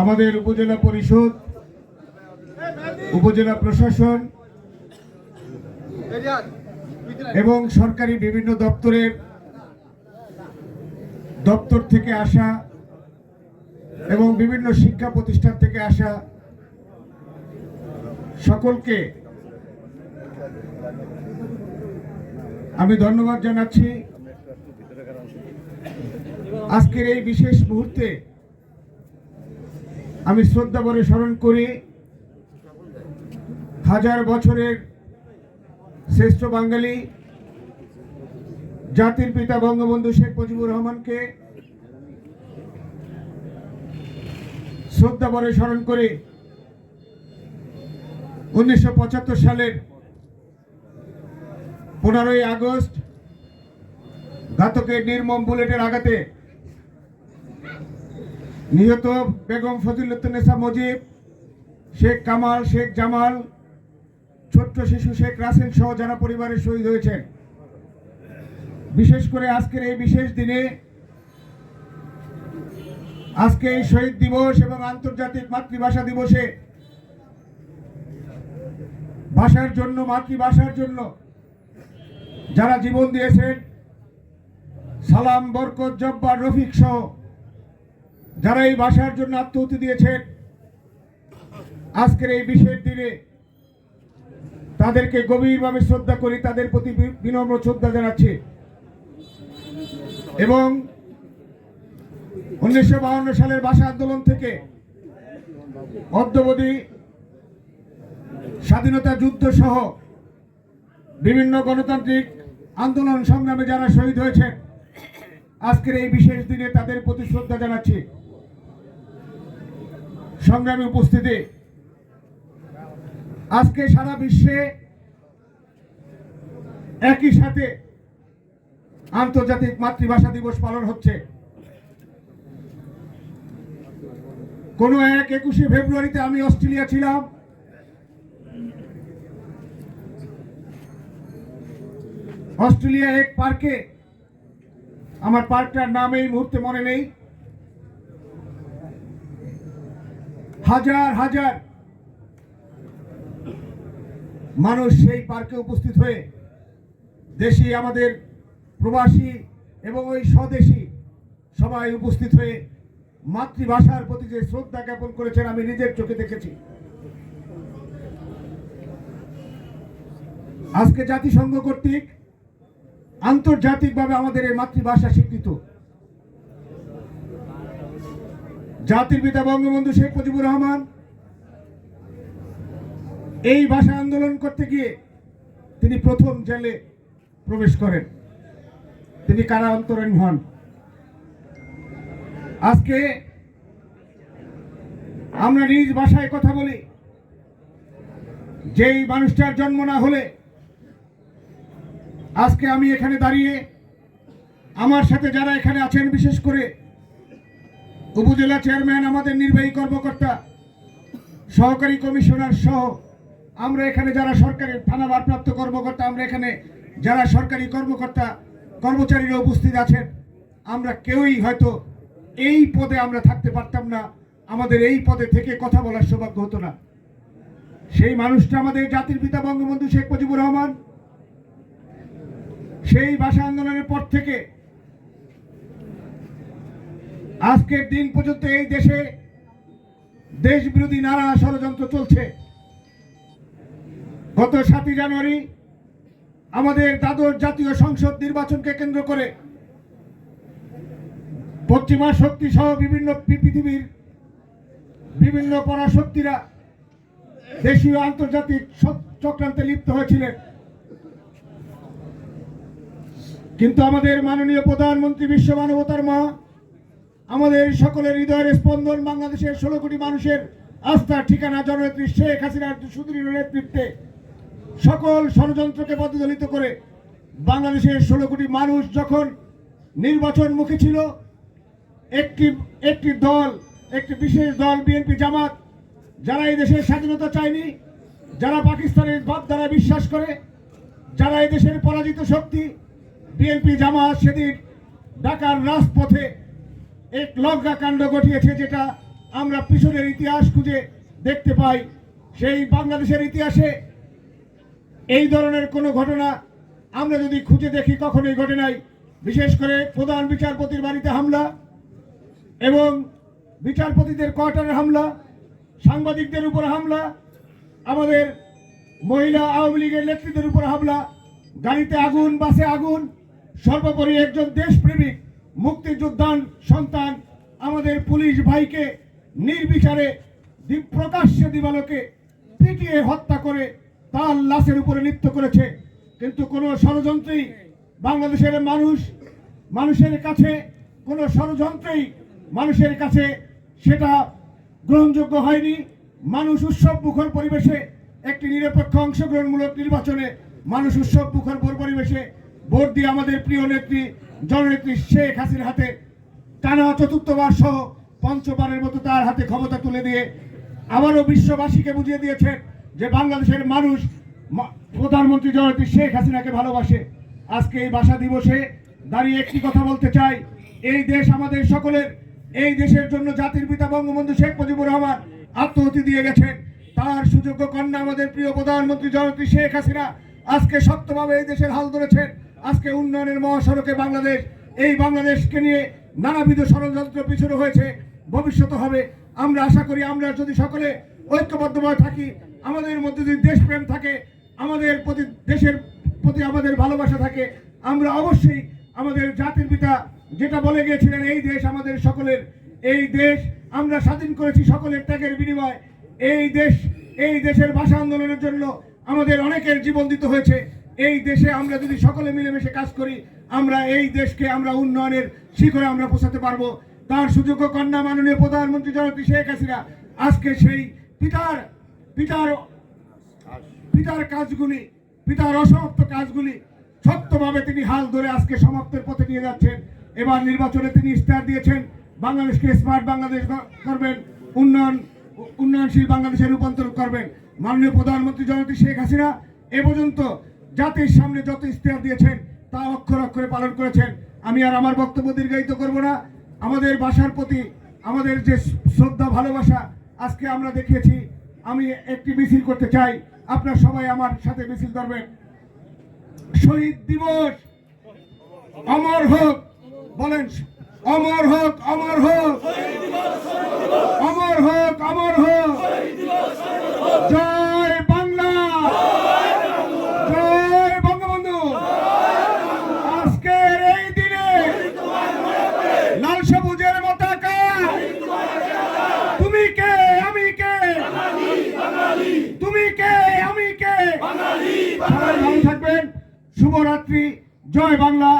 আমাদের উপজেলা পরিষদ, উপজেলা প্রশাসন এবং সরকারি বিভিন্ন দপ্তরের দপ্তর থেকে আসা এবং বিভিন্ন শিক্ষা প্রতিষ্ঠান থেকে আসা সকলকে আমি ধন্যবাদ জানাচ্ছি। আজকের এই বিশেষ মুহূর্তে আমি শ্রদ্ধা ভরে স্মরণ করি, হাজার বছরের শ্রেষ্ঠ বাঙালি, জাতির পিতা বঙ্গবন্ধু শেখ মুজিবুর রহমানকে শ্রদ্ধা ভরে স্মরণ করে। উনিশশো পঁচাত্তর সালের পনেরোই আগস্ট, ঘাতকের নির্মম বুলেটের আঘাতে নিহত বেগম ফজিলুদ্দিনেসা মুজিব, শেখ কামাল, শেখ জামাল, ছোট্ট শিশু শেখ রাসেল সহ যারা পরিবারের শহীদ হয়েছেন। বিশেষ করে আজকের এই বিশেষ দিনে আজকে এই শহীদ দিবস এবং আন্তর্জাতিক মাতৃভাষা দিবসে ভাষার জন্য, মাতৃভাষার জন্য যারা জীবন দিয়েছেন, সালাম, বরকত, জব্বার, রফিক সহ যারা এই ভাষার জন্য আত্মহতি দিয়েছেন আজকের এই বিশেষ দিনে তাদেরকে গভীরভাবে শ্রদ্ধা করি তাদের প্রতি বিনম্র শ্রদ্ধা জানাচ্ছি। এবং উনিশশো সালের ভাষা আন্দোলন থেকে অদ্যবধি স্বাধীনতা যুদ্ধ সহ বিভিন্ন গণতান্ত্রিক আন্দোলন সংগ্রামে যারা শহীদ হয়েছেন, আজকের এই বিশেষ দিনে তাদের প্রতি শ্রদ্ধা জানাচ্ছি। সংগ্রামী উপস্থিতি। আজকে সারা বিশ্বে একই সাথে আন্তর্জাতিক মাতৃভাষা দিবস পালন হচ্ছে। কোনো এক একুশে ফেব্রুয়ারিতে আমি অস্ট্রেলিয়া ছিলাম। অস্ট্রেলিয়া এক পার্কে। আমার পার্কটার নাম এই মুহূর্তে মনে নেই। হাজার হাজার মানুষ সেই পার্কে উপস্থিত হয়ে দেশি আমাদের প্রবাসী এবং ওই স্বদেশী সবাই উপস্থিত হয়ে মাতৃভাষার প্রতি যে শ্রদ্ধা জ্ঞাপন করেছেন, আমি নিজের চোখে দেখেছি। আজকে জাতিসংঘ কর্তৃক আন্তর্জাতিকভাবে আমাদের এই মাতৃভাষা স্বীকৃত। জাতির পিতা বঙ্গবন্ধু শেখ মুজিবুর রহমান, এই ভাষা আন্দোলন করতে গিয়ে তিনি প্রথম জেলে প্রবেশ করেন। তিনি কারা অন্তরীণ হন? আজকে আমরা নিজ ভাষায় কথা বলি। যেই মানুষটার জন্ম না হলে আজকে আমি এখানে দাঁড়িয়ে আমার সাথে যারা এখানে আছেন, বিশেষ করে উপজেলা চেয়ারম্যান, আমাদের নির্বাহী কর্মকর্তা, সহকারী কমিশনার সহ আমরা এখানে যারা সরকারি থানা ভারপ্রাপ্ত কর্মকর্তা, আমরা এখানে যারা সরকারি কর্মকর্তা, কর্মচারীরা উপস্থিত আছেন, আমরা কেউই হয়তো এই পদে আমরা থাকতে পারতাম না, আমাদের এই পদে থেকে কথা বলার সৌভাগ্য হতো না। সেই মানুষটা আমাদের জাতির পিতা বঙ্গবন্ধু শেখ মুজিবুর রহমান, সেই ভাষা আন্দোলনের পর থেকে আজকের দিন পর্যন্ত এই দেশে দেশ বিরোধী নানা ষড়যন্ত্র চলছে। গত সাতই জানুয়ারি আমাদের দ্বাদশ জাতীয় সংসদ নির্বাচনকে কেন্দ্র করে পশ্চিমা শক্তি সহ বিভিন্ন পৃথিবীর বিভিন্ন পরাশক্তিরা দেশীয় আন্তর্জাতিক চক্রান্তে লিপ্ত হয়েছিলেন। কিন্তু আমাদের মাননীয় প্রধানমন্ত্রী বিশ্ব মানবতার মা আমাদের সকলের হৃদয়ের স্পন্দন বাংলাদেশের ষোলো কোটি মানুষের আস্থার ঠিকানা, জননেত্রী শেখ হাসিনার সুদৃঢ় নেতৃত্বে সকল ষড়যন্ত্রকে পদদলিত করে বাংলাদেশের ষোলো কোটি মানুষ যখন নির্বাচন মুখী ছিল, একটি একটি দল, একটি বিশেষ দল, বিএনপি, জামাত, যারা এই দেশের স্বাধীনতা চায়নি, যারা পাকিস্তানের ভাবধারা বিশ্বাস করে, যারা এই দেশের পরাজিত শক্তি, বিএনপি, জামাত, সেদিন ঢাকার রাজপথে এক লজ্জা কাণ্ড ঘটিয়েছে যেটা আমরা পিছনের ইতিহাস খুঁজে দেখতে পাই। সেই বাংলাদেশের ইতিহাসে এই ধরনের কোনো ঘটনা আমরা যদি খুঁজে দেখি, কখনোই ঘটে নাই। বিশেষ করে প্রধান বিচারপতির বাড়িতে হামলা এবং বিচারপতিদের কোয়ার্টারে হামলা, সাংবাদিকদের উপর হামলা, আমাদের মহিলা আওয়ামী লীগের নেতৃত্বের উপর হামলা, গাড়িতে আগুন, বাসে আগুন, সর্বোপরি একজন দেশপ্রেমিক মুক্তিযোদ্ধান সন্তান আমাদের পুলিশ ভাইকে নির্বিচারে প্রকাশ্যে দিবালোকে পিটিয়ে হত্যা করে তার লাশের উপরে নৃত্য করেছে। কিন্তু কোনো ষড়যন্ত্রেই বাংলাদেশের মানুষ মানুষের কাছে, কোনো ষড়যন্ত্রেই মানুষের কাছে সেটা গ্রহণযোগ্য হয়নি। মানুষ উৎসব মুখর পরিবেশে একটি নিরপেক্ষ অংশগ্রহণমূলক নির্বাচনে মানুষ উৎসব মুখর পরিবেশে ভোট দিয়ে আমাদের প্রিয় নেত্রী জননেত্রী শেখ হাসির হাতে টানা চতুর্থবার সহ পঞ্চবারের মতো তার হাতে ক্ষমতা তুলে দিয়ে আবারও বিশ্ববাসীকে বুঝিয়ে দিয়েছেন যে বাংলাদেশের মানুষ প্রধানমন্ত্রী জননেত্রী শেখ হাসিনাকে ভালোবাসে। আজকে এই ভাষা দিবসে দাঁড়িয়ে একটি কথা বলতে চাই। এই দেশ আমাদের সকলের, এই দেশের জন্য জাতির পিতা বঙ্গবন্ধু শেখ মুজিবুর রহমান আত্মহতি দিয়ে গেছেন। তার সুযোগ্য কন্যা আমাদের প্রিয় প্রধানমন্ত্রী জননেত্রী শেখ হাসিনা আজকে শক্তভাবে এই দেশের হাল ধরেছেন। আজকে উন্নয়নের মহাসড়কে বাংলাদেশ, এই বাংলাদেশকে নিয়ে নানাবিধ ষড়যন্ত্র পিছনে হয়েছে। ভবিষ্যতে হবে। আমরা আশা করি আমরা যদি সকলে ঐক্যবদ্ধভাবে থাকি, আমাদের মধ্যে যদি দেশপ্রেম থাকে, আমাদের প্রতি দেশের প্রতি আমাদের ভালোবাসা থাকে, আমরা অবশ্যই আমাদের জাতির পিতা যেটা বলে গিয়েছিলেন, এই দেশ আমাদের সকলের, এই দেশ আমরা স্বাধীন করেছি সকলের ত্যাগের বিনিময়। এই দেশ, এই দেশের ভাষা আন্দোলনের জন্য আমাদের অনেকের জীবন দিতে হয়েছে। এই দেশে আমরা যদি সকলে মিলেমিশে কাজ করি, আমরা এই দেশকে আমরা উন্নয়নের শিখরে আমরা পৌঁছাতে পারব। তার সুযোগ্য কন্যা মাননীয় প্রধানমন্ত্রী জননেত্রী শেখ হাসিনা আজকে সেই পিতার পিতার পিতার কাজগুলি, পিতার অসমাপ্ত কাজগুলি সত্যভাবে তিনি হাল ধরে আজকে সমাপ্তের পথে নিয়ে যাচ্ছেন। এবার নির্বাচনে তিনি ইস্তার দিয়েছেন বাংলাদেশকে স্মার্ট বাংলাদেশ করবেন উন্নয়ন, উন্নয়নশীল বাংলাদেশে রূপান্তর করবেন। মাননীয় প্রধানমন্ত্রী জননেত্রী শেখ হাসিনা, এ পর্যন্ত জাতির সামনে যত ইস্তেহার দিয়েছেন, তা অক্ষর অক্ষরে পালন করেছেন। আমি আর আমার বক্তব্য দীর্ঘায়িত করব না। আমাদের ভাষার প্রতি, আমাদের যে শ্রদ্ধা, ভালোবাসা আজকে আমরা দেখিয়েছি, আমি একটি মিছিল করতে চাই। আপনার সবাই আমার সাথে মিছিল ধরবেন। শহীদ দিবস! অমর হোক, বলেন, অমর হোক অমর হোক অমর হোক অমর হোক জয় বাংলা জয় বঙ্গবন্ধু আজকের এই দিনে লাল সবুজের পতাকা তুমি কে আমি কে তুমি কে আমি কে সবাই ভালো থাকবেন শুভরাত্রি জয় বাংলা।